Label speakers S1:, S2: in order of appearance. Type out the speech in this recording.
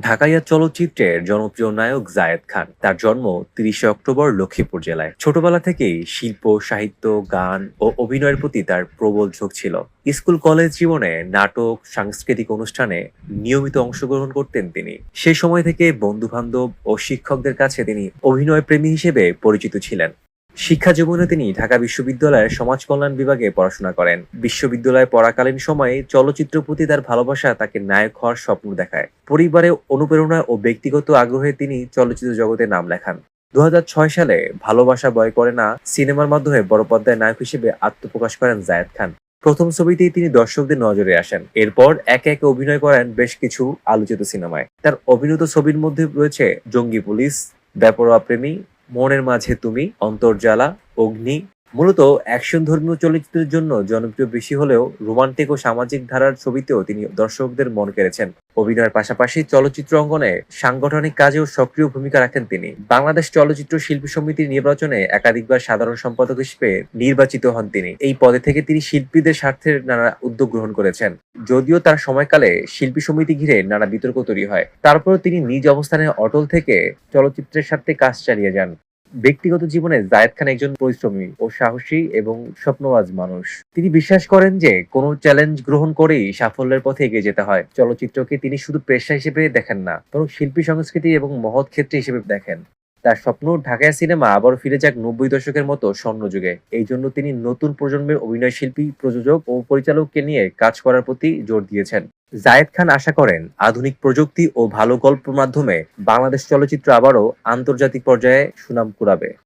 S1: ঢাকাইয়া চলচ্চিত্রের জনপ্রিয় নায়ক জায়েদ খান। তার জন্ম তিরিশে অক্টোবর লক্ষ্মীপুর জেলায়। ছোটবেলা থেকেই শিল্প, সাহিত্য, গান ও অভিনয়ের প্রতি তার প্রবল ঝোঁক ছিল। স্কুল, কলেজ জীবনে নাটক, সাংস্কৃতিক অনুষ্ঠানে নিয়মিত অংশগ্রহণ করতেন তিনি। সেই সময় থেকে বন্ধু বান্ধব ও শিক্ষকদের কাছে তিনি অভিনয় প্রেমী হিসেবে পরিচিত ছিলেন। শিক্ষা জীবনে তিনি ঢাকা বিশ্ববিদ্যালয়ের সমাজ কল্যাণ বিভাগে পড়াশোনা করেন। বিশ্ববিদ্যালয়ে পড়াকালীন সময়ে চলচ্চিত্র প্রতি তার ভালোবাসা তাকে নায়ক হওয়ার স্বপ্ন দেখায়। পরিবারে অনুপ্রেরণা ও ব্যক্তিগত আগ্রহে তিনি চলচ্চিত্র জগতে নাম লেখান। দুই হাজার ছয় সালে ভালোবাসা বয় করে না সিনেমার মাধ্যমে বড় পর্দায় নায়ক হিসেবে আত্মপ্রকাশ করেন জায়েদ খান। প্রথম ছবিতেই তিনি দর্শকদের নজরে আসেন। এরপর একে একে অভিনয় করেন বেশ কিছু আলোচিত সিনেমায়। তার অভিনীত ছবির মধ্যে রয়েছে জঙ্গি পুলিশ, বেপরোয়া প্রেমী মনের মাঝে তুমি অন্তর্জালা অগ্নি মূলত অ্যাকশন ধর্মীয় চলচ্চিত্রের জন্য জনপ্রিয় বেশি হলেও রোমান্টিক ও সামাজিক ধারার ছবিতেও তিনি দর্শকদের মন কেড়েছেন। অভিনয়ের পাশাপাশি চলচ্চিত্র অঙ্গনে সাংগঠনিক কাজেও সক্রিয় ভূমিকা রাখেন তিনি। বাংলাদেশ চলচ্চিত্র শিল্পী সমিতির নির্বাচনে একাধিকবার সাধারণ সম্পাদক হিসেবে নির্বাচিত হন তিনি। এই পদে থেকে তিনি শিল্পীদের স্বার্থের নানা উদ্যোগ গ্রহণ করেছেন। যদিও তার সময়কালে শিল্পী সমিতি ঘিরে নানা বিতর্ক তৈরি হয়। তারপরও তিনি নিজ অবস্থানে অটল থেকে চলচ্চিত্রের স্বার্থে কাজ চালিয়ে যান। ব্যক্তিগত জীবনে জায়েদ খান একজন পরিশ্রমী ও সাহসী এবং স্বপ্নবাজ মানুষ। তিনি বিশ্বাস করেন যে কোনো চ্যালেঞ্জ গ্রহণ করেই সাফল্যের পথে এগিয়ে যেতে হয়। চলচ্চিত্রকে তিনি শুধু পেশা হিসেবে দেখেন না, বরং শিল্পী সংস্কৃতি এবং মহৎ ক্ষেত্রে হিসেবে দেখেন। তার স্বপ্ন ঢাকায় সিনেমা আবার ফিরে যাক নব্বই দশকের মতো স্বর্ণযুগে। এই জন্য তিনি নতুন প্রজন্মের অভিনয় শিল্পী, প্রযোজক ও পরিচালককে নিয়ে কাজ করার প্রতি জোর দিয়েছেন। জায়েদ খান আশা করেন, আধুনিক প্রযুক্তি ও ভালো গল্পের মাধ্যমে বাংলাদেশ চলচ্চিত্র আবারও আন্তর্জাতিক পর্যায়ে সুনাম কুড়াবে।